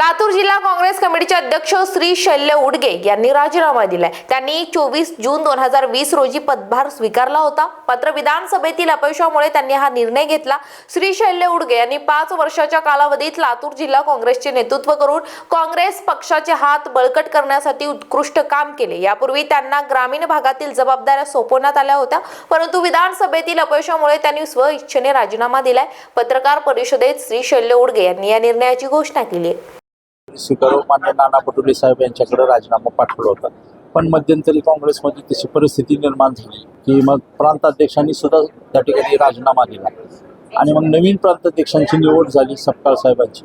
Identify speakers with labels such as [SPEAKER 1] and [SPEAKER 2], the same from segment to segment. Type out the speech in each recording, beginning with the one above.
[SPEAKER 1] लातूर जिल्हा काँग्रेस कमिटीचे अध्यक्ष श्री शैल्य उडगे यांनी राजीनामा दिलाय. त्यांनी चोवीस जून दोन हजार वीस रोजी पदभार स्वीकारला होता. मात्र विधानसभेतील अपयशामुळे त्यांनी हा निर्णय घेतला. श्री शैल्य उडगे यांनी पाच वर्षाच्या कालावधीत लातूर जिल्हा काँग्रेसचे नेतृत्व करून काँग्रेस पक्षाचे हात बळकट करण्यासाठी उत्कृष्ट काम केले. यापूर्वी त्यांना ग्रामीण भागातील जबाबदाऱ्या सोपवण्यात आल्या होत्या. परंतु विधानसभेतील अपयशामुळे त्यांनी स्वइच्छेने राजीनामा दिलाय. पत्रकार परिषदेत श्री शैल्य उडगे यांनी या निर्णयाची घोषणा केली आहे
[SPEAKER 2] मान्य नाना पटोले साहेब यांच्याकडे राजीनामा पाठवला होता. पण मध्यंतरी काँग्रेसमध्ये तशी परिस्थिती निर्माण झाली की मग प्रांताध्यक्षांनी सुद्धा त्या ठिकाणी राजीनामा दिला. आणि मग नवीन प्रांताध्यक्षांची निवड झाली सपकाळ साहेबांची.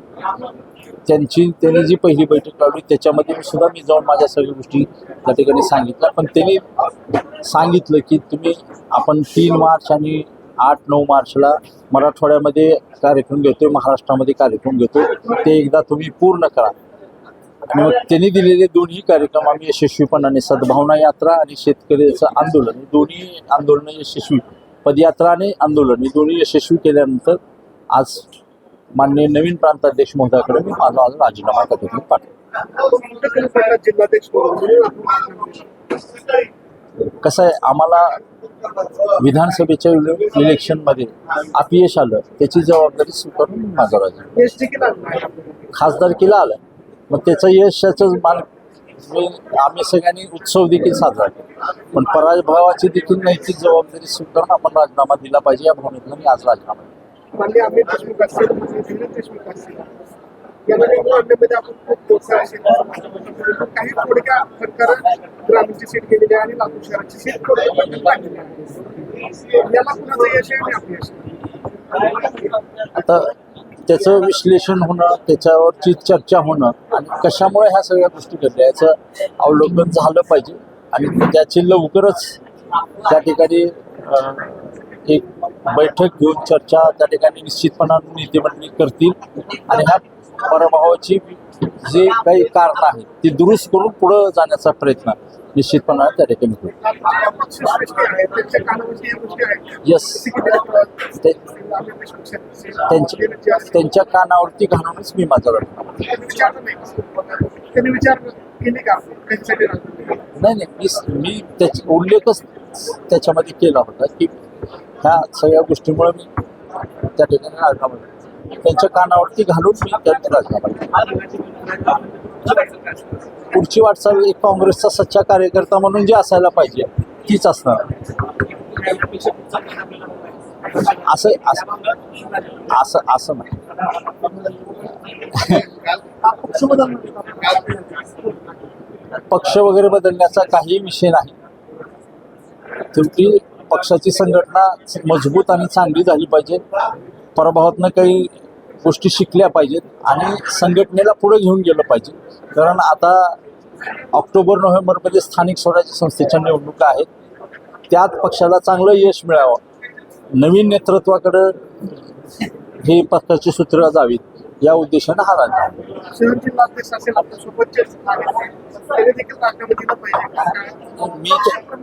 [SPEAKER 2] त्यांची त्यांनी जी पहिली बैठक लावली त्याच्यामध्ये सुद्धा मी जाऊन माझ्या सगळ्या गोष्टी त्या ठिकाणी सांगितल्या. पण त्यांनी सांगितलं की तुम्ही आपण तीन मार्च आणि आठ नऊ मार्चला मराठवाड्यामध्ये कार्यक्रम घेतोय महाराष्ट्रामध्ये कार्यक्रम घेतो ते एकदा तुम्ही पूर्ण करा. आणि मग त्यांनी दिलेले दोन्ही कार्यक्रम आम्ही यशस्वीपणाने सद्भावना यात्रा आणि शेतकऱ्याचं आंदोलन. दोन्ही आंदोलनं यशस्वी. पदयात्रा आणि आंदोलन. हे दोन्ही यशस्वी केल्यानंतर आज माननीय नवीन प्रांताध्यक्ष महोदयाकडे मी माझा आज राजीनामा पद्धतीने ठिकाणी पाठवला कसं आहे? आम्हाला विधानसभेच्या इलेक्शनमध्ये अपयश आलं त्याची जबाबदारी स्वीकारून माझा
[SPEAKER 3] राजा
[SPEAKER 2] खासदारकीला आलं मग त्याचं यशाचं मान म्हणजे आम्ही सगळ्यांनी उत्सव देखील साजरा केला. पण पराभवाची देखील नैतिक जबाबदारी स्वीकारून आपण राजीनामा दिला पाहिजे या भावनेतून मी आज राजीनामा याला
[SPEAKER 3] माननीय अमित आणण्यामध्ये आपण खूप प्रोत्साहन काही थोडक्या फरकानं ग्रामीणची सीट गेलेली आहे आणि लातूर शहराची सीट थोडक्या पाहिलेली आहे. याला कुणाचं यश आहे आणि अपयश आहे?
[SPEAKER 2] आता त्याचं विश्लेषण होणं त्याच्यावरची चर्चा होणं आणि कशामुळे ह्या सगळ्या गोष्टी घडल्या याचं अवलोकन झालं पाहिजे. आणि त्याची लवकरच त्या ठिकाणी एक बैठक घेऊन चर्चा त्या ठिकाणी निश्चितपणाने नेतेमंडळी करतील. आणि ह्या पराभवाची जे काही कारण आहेत ती दुरुस्त करून पुढं जाण्याचा प्रयत्न निश्चितपणा त्या ठिकाणी होईल.
[SPEAKER 3] यस त्यांच्या कानावरती
[SPEAKER 2] त्यांच्या कानावरती घालूनच मी माझा
[SPEAKER 3] नाही
[SPEAKER 2] नाही मी मी त्याची उल्लेखच त्याच्यामध्ये केला होता की ह्या सगळ्या गोष्टीमुळे मी त्या ठिकाणी राजीनामा त्यांच्या कानावरती घालून मी त्यात राजीनामा पुढची वाटचाल एक काँग्रेसचा सच्चा कार्यकर्ता म्हणून जे असायला पाहिजे तीच असणार. असं असं असं असं नाही. पक्ष वगैरे बदलण्याचा काही विषय नाही. शेवटी पक्षाची संघटना मजबूत आणि चांगली झाली पाहिजे. पराभवातनं काही गोष्टी शिकल्या पाहिजेत आणि संघटनेला पुढे घेऊन गेलं पाहिजे. कारण आता ऑक्टोबर नोव्हेंबरमध्ये स्थानिक स्वराज्य संस्थेच्या निवडणुका आहेत. त्यात पक्षाला चांगलं यश मिळावं. नवीन नेतृत्वाकडं हे पक्षाची सूत्र जावीत या उद्देशानं हा
[SPEAKER 3] कारण
[SPEAKER 2] मी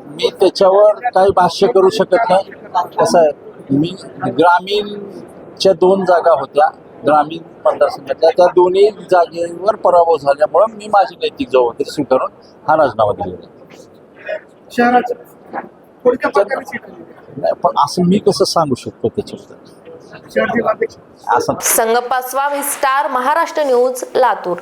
[SPEAKER 2] मी त्याच्यावर काही भाष्य करू शकत नाही. कसं आहे? मी ग्रामीणच्या दोन जागा होत्या ग्रामीण मतदारसंघातल्या त्या दोन्ही जागेवर पराभव झाल्यामुळं मी माझी नैतिक जबाबदारी स्वीकारून हा राजीनामा दिलेला आहे. पण असं मी कसं सांगू शकतो त्याच्याबद्दल?
[SPEAKER 1] Sangappa Swami star Maharashtra news Latur.